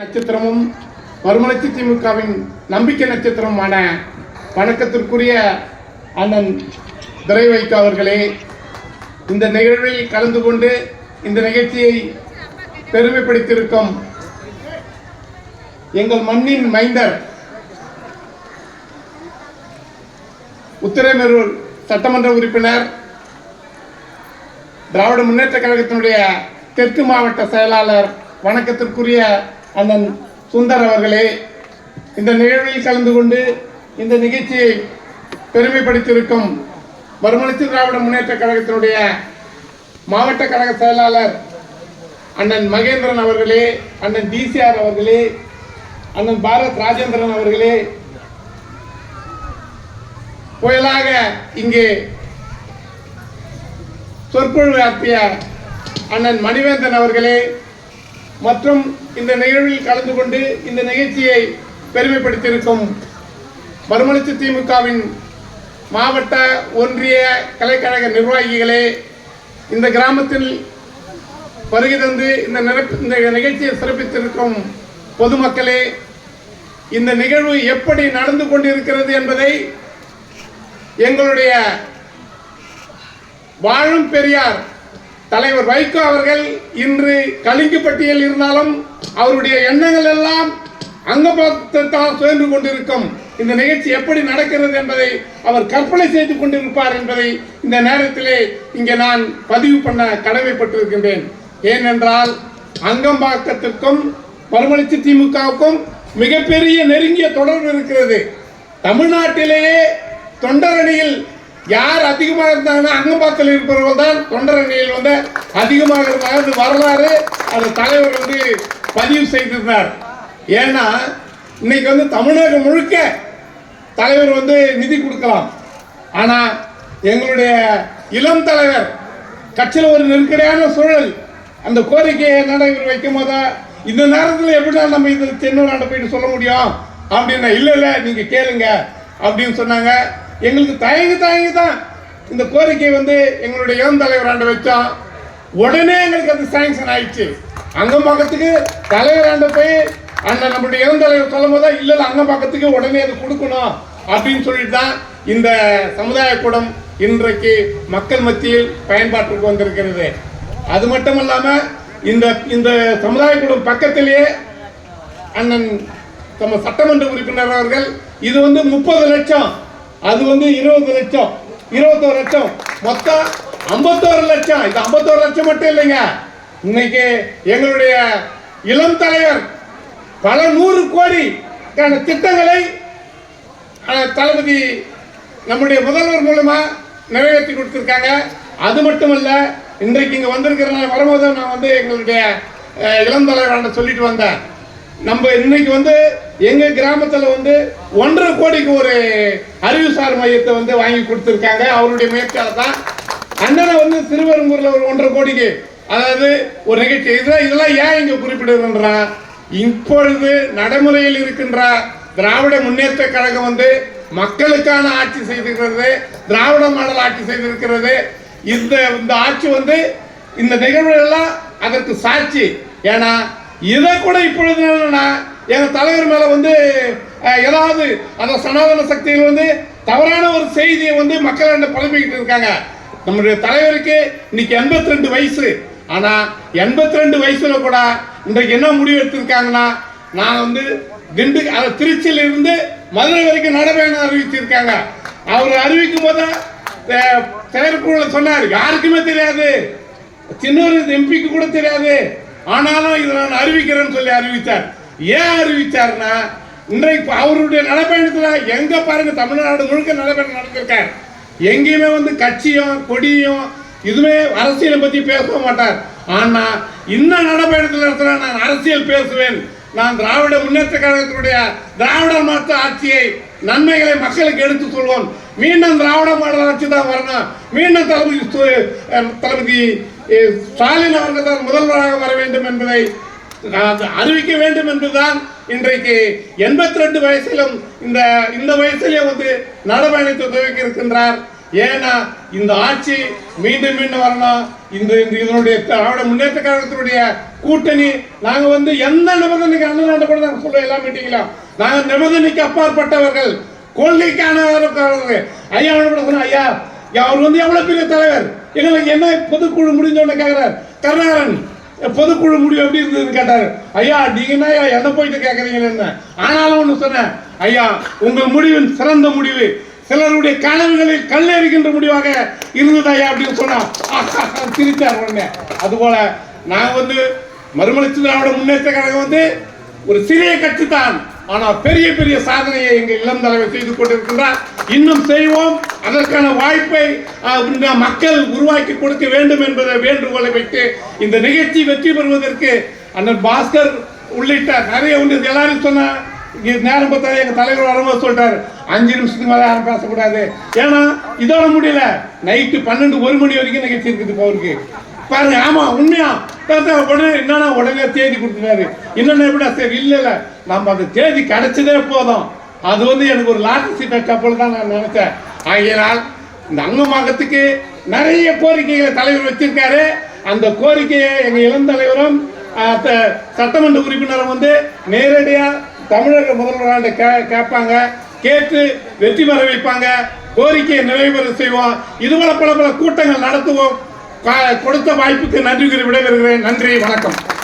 நட்சத்திரமும் மறுமலர்ச்சி திமுகவின் நம்பிக்கை நட்சத்திரமான வணக்கத்திற்குரிய அண்ணன் திரை வைக்க அவர்களே இந்த நிகழ்வில் கலந்து கொண்டு இந்த நிகழ்ச்சியை பெருமைப்படுத்தியிருக்கும் எங்கள் மண்ணின் மைந்தர் உத்திரமேரூர் சட்டமன்ற உறுப்பினர் திராவிட முன்னேற்ற கழகத்தினுடைய தெற்கு மாவட்ட செயலாளர் வணக்கத்திற்குரிய அண்ணன் சுந்தர் அவர்களே இந்த நிகழ்வில் கலந்து கொண்டு இந்த நிகழ்ச்சியை பெருமைப்படுத்தியிருக்கும் வருமணித்து திராவிட முன்னேற்ற கழகத்தினுடைய மாவட்ட கழக செயலாளர் அண்ணன் மகேந்திரன் அவர்களே அண்ணன் டிசிஆர் அவர்களே அண்ணன் பாரத் ராஜேந்திரன் அவர்களே புயலாக இங்கே சொற்பொழிவு ஆற்றிய அண்ணன் மணிவேந்தன் அவர்களே மற்றும் இந்த நிகழ்வில் கலந்து கொண்டு இந்த நிகழ்ச்சியை பெருமைப்படுத்தியிருக்கும் மறுமலர்ச்சி திமுகவின் மாவட்ட ஒன்றிய கலைக்கழக நிர்வாகிகளே இந்த கிராமத்தில் வருகை தந்து இந்த இந்த நிகழ்ச்சியை சிறப்பித்திருக்கும் பொதுமக்களே இந்த நிகழ்வு எப்படி நடந்து கொண்டிருக்கிறது என்பதை எங்களுடைய வாழும் பெரியார் தலைவர் வைகோ அவர்கள் இன்று கலிங்கப்பட்டியில் இருந்தாலும் அவருடைய எண்ணங்கள் எல்லாம் அங்கபத்தான் சுழன்று கொண்டிருக்கும். இந்த நிகழ்ச்சி எப்படி நடக்கிறது என்பதை அவர் கற்பனை செய்து கொண்டிருப்பார் என்பதை இந்த நேரத்திலே இங்கே நான் பதிவு பண்ண கடமைப்பட்டிருக்கின்றேன். ஏனென்றால் அங்கம்பாக்கத்திற்கும் மறுமலர்ச்சி திமுகவுக்கும் மிகப்பெரிய நெருங்கிய தொடர்பு இருக்கிறது. தமிழ்நாட்டிலேயே தொண்டரணியில் யார் அதிகமாக இருந்தாங்கன்னா அங்கம்பாக்கத்தில் இருப்பவர்கள் தான் தொண்டரணியில் வந்து அதிகமாக இருந்தாங்க. அது வரலாறு. அது தலைவர் வந்து பதிவு செய்திருந்தார். ஏன்னா இன்னைக்கு வந்து தமிழகம் முழுக்க தலைவர் வந்து நிதி கொடுக்கலாம். ஆனா எங்களுடைய இளம் தலைவர் கட்சியில் ஒரு நெருக்கடியான சூழல். அந்த கோரிக்கையை நடைபெற வைக்கும் போதா இந்த நேரத்தில் எப்படி நம்ம இது தென்னூர் போயிட்டு சொல்ல முடியும்? அப்படின்னா இல்லை இல்லை நீங்கள் கேளுங்க அப்படின்னு சொன்னாங்க. எங்களுக்கு தயங்கி தயங்கி தான் இந்த கோரிக்கை வந்து எங்களுடைய இளம் தலைவராண்ட வச்சோம் உடனே எங்களுக்கு அது சாங்ஷன் ஆயிடுச்சு. அங்கம்பாக்கத்துக்கு தலைவராண்ட போய் அண்ணன் நம்மளுடைய இளம் தலைவர் சொல்லும் போது இல்லை இல்லை அங்கம்பாக்கத்துக்கு உடனே அது கொடுக்கணும். அப்படின்னு சொல்லிட்டு தான் இந்த சமுதாய கூடம் இன்றைக்கு மக்கள் மத்தியில் பயன்பாட்டிற்கு வந்திருக்கிறது. அது மட்டும் இல்லாமல் இந்த இந்த சமுதாய கூடம் பக்கத்திலேயே அண்ணன் நம்ம சட்டமன்ற உறுப்பினர் அவர்கள் இது வந்து முப்பது லட்சம் அது வந்து இருபது லட்சம். இருபத்தோரு லட்சம். மொத்தம் ஐம்பத்தோரு லட்சம். இந்த ஐம்பத்தோரு லட்சம் மட்டும் இல்லைங்க. இன்னைக்கு எங்களுடைய இளம் தலைவர் பல நூறு கோடி திட்டங்களை தளபதி நம்முடைய முதல்வர் மூலமா நிறைவேற்றி கொடுத்துருக்காங்க. அது மட்டுமல்ல இன்றைக்கு இங்கே வந்திருக்கிற நான் வரும்போது நான் வந்து எங்களுடைய இளம் தலைவரான சொல்லிட்டு வந்தேன். நம்ம இன்னைக்கு வந்து எங்க கிராமத்துல வந்து ஒன்றரை கோடிக்கு ஒரு அறிவுசார் மையத்தை வந்து வாங்கி கொடுத்துருக்காங்க. அவருடைய முயற்சியால தான் அண்ணனை வந்து திருவெரும்பூர்ல ஒரு ஒன்றரை கோடிக்கு அதாவது ஒரு நிகழ்ச்சி. இதெல்லாம் இதெல்லாம் ஏன் இங்க குறிப்பிடுகின்றா இப்பொழுது நடைமுறையில் இருக்கின்ற திராவிட முன்னேற்ற கழகம் வந்து மக்களுக்கான ஆட்சி செய்திருக்கிறது திராவிட மாடல் ஆட்சி செய்திருக்கிறது. இந்த இந்த ஆட்சி வந்து இந்த நிகழ்வுகள்லாம் அதற்கு சாட்சி. ஏன்னா இதை கூட இப்பொழுது என்னன்னா தலைவர் மேல வந்து ஏதாவது அந்த சனாதன சக்திகள் வந்து தவறான ஒரு செய்தியை வந்து மக்கள் பழம்பிக்கிட்டு இருக்காங்க? நம்முடைய தலைவருக்கு இன்னைக்கு எண்பத்தி ரெண்டு வயசு. ஆனா எண்பத்தி ரெண்டு வயசுல கூட இன்றைக்கு என்ன முடிவு எடுத்திருக்காங்கன்னா நான் வந்து திண்டு அதாவது திருச்சியில இருந்து மதுரை வரைக்கும் நடைபயணம் அறிவிச்சிருக்காங்க. அவர் அறிவிக்கும் போது செயற்குழு சொன்னார் யாருக்குமே தெரியாது. சின்னூர் எம்பிக்கு கூட தெரியாது. ஆனாலும் இதை நான் அறிவிக்கிறேன்னு சொல்லி அறிவித்தார். ஏன் அறிவித்தார்னா இன்றைக்கு அவருடைய நடைப்பயணத்தில் எங்க பாருங்க தமிழ்நாடு முழுக்க நடைப்பயணம் நடந்திருக்கார் எங்கேயுமே வந்து கட்சியும் கொடியும் இதுவே அரசியலை பத்தி பேச மாட்டார். ஆனா இந்த நடைப்பயணத்தில் இடத்துல நான் அரசியல் பேசுவேன். நான் திராவிட முன்னேற்ற கழகத்தினுடைய திராவிட மாற்று ஆட்சியை நன்மைகளை மக்களுக்கு எடுத்து சொல்வோம் மீண்டும் திராவிட மாடல் ஆட்சி தான் வரணும். மீண்டும் தளபதி தளபதி ஸ்டாலின் அவர்கள் தான் முதல்வராக வர வேண்டும் என்பதை நான் அறிவிக்க வேண்டும் என்பதுதான் இன்றைக்கு எண்பத்தி ரெண்டு வயசிலும் இந்த இந்த வயசிலே வந்து நடவடிக்கை துவக்கி இருக்கின்றார். ஏன்னா இந்த ஆட்சி மீண்டும் மீண்டும் வரணும். இந்த இந்த இதனுடைய திராவிட முன்னேற்ற கழகத்தினுடைய கூட்டணி நாங்கள் வந்து எந்த நிபந்தனைக்கு அண்ணன் தலைவர்கிட்ட கூட நாங்கள் சொல்லுவோம் எல்லா மீட்டிங்லையும் நாங்கள் நிபந்தனைக்கு அப்பாற்பட்டவர்கள். கொள்கைக்கானவர்கள் ஐயா அவனை கூட சொன்னேன் ஐயா அவர் வந்து எவ்வளவு பெரிய தலைவர்? எங்களுக்கு என்ன பொதுக்குழு முடிஞ்சோன்னு உடனே கேட்கிறார் கருணாகரன் பொதுக்குழு முடிவு எப்படி இருந்ததுன்னு கேட்டாரு. ஐயா நீங்க என்ன என்ன போயிட்டு கேட்கறீங்க என்ன? ஆனாலும் ஒண்ணு சொன்னேன். ஐயா உங்கள் முடிவின் சிறந்த முடிவு சிலருடைய கனவுகளில் கல்லறிகின்ற முடிவாக இருந்தது ஐயா? அப்படின்னு சொன்னா சிரிச்சார் உடனே. அதுபோல நான் வந்து மறுமலர்ச்சி திராவிட முன்னேற்ற கழகம் வந்து ஒரு சிறிய கட்சி தான். ஆனால் பெரிய பெரிய சாதனையை எங்கள் இளம் தலைவர் செய்து கொண்டிருக்கின்றார். இன்னும் செய்வோம். அதற்கான வாய்ப்பை மக்கள் உருவாக்கி கொடுக்க வேண்டும் என்பதை வேண்டுகோளை வைத்து இந்த நிகழ்ச்சி வெற்றி பெறுவதற்கு அண்ணன் பாஸ்கர் உள்ளிட்ட நிறைய உண்டு. எல்லாரும் சொன்ன நேரம் பார்த்தா எங்கள் தலைவர் வரும்போது சொல்லிட்டாரு அஞ்சு நிமிஷத்துக்கு மேலே யாரும் பேசக்கூடாது. ஏன்னா இதோட முடியல. நைட்டு பன்னெண்டு ஒரு மணி வரைக்கும் நிகழ்ச்சி இருக்குது இப்போ அவருக்கு பாருங்க ஆமா உண்மையா? உடனே என்னன்னா உடனே தேதி கொடுத்துட்டாரு. என்னென்ன எப்படா சரி இல்லை இல்லை. நம்ம அந்த தேதி கிடைச்சதே போதும். அது வந்து எனக்கு ஒரு லாட்டரி சீட்டை கப்பல் தான் நான் நினைச்சேன். ஆகையினால் இந்த அங்கமாகத்துக்கு நிறைய கோரிக்கைகளை தலைவர் வச்சிருக்காரு. அந்த கோரிக்கையை எங்கள் இளந்தலைவரும் த- சட்டமன்ற உறுப்பினரும் வந்து நேரடியாக தமிழக முதல்வராண்டு கே கேட்பாங்க. கேட்டு வெற்றி பெற வைப்பாங்க. கோரிக்கையை நிறைவேற செய்வோம். இதுபோல பல பல கூட்டங்கள் நடத்துவோம். கொடுத்த வாய்ப்புக்கு நன்றி கூறி விடைபெறுகிறேன். நன்றி வணக்கம்.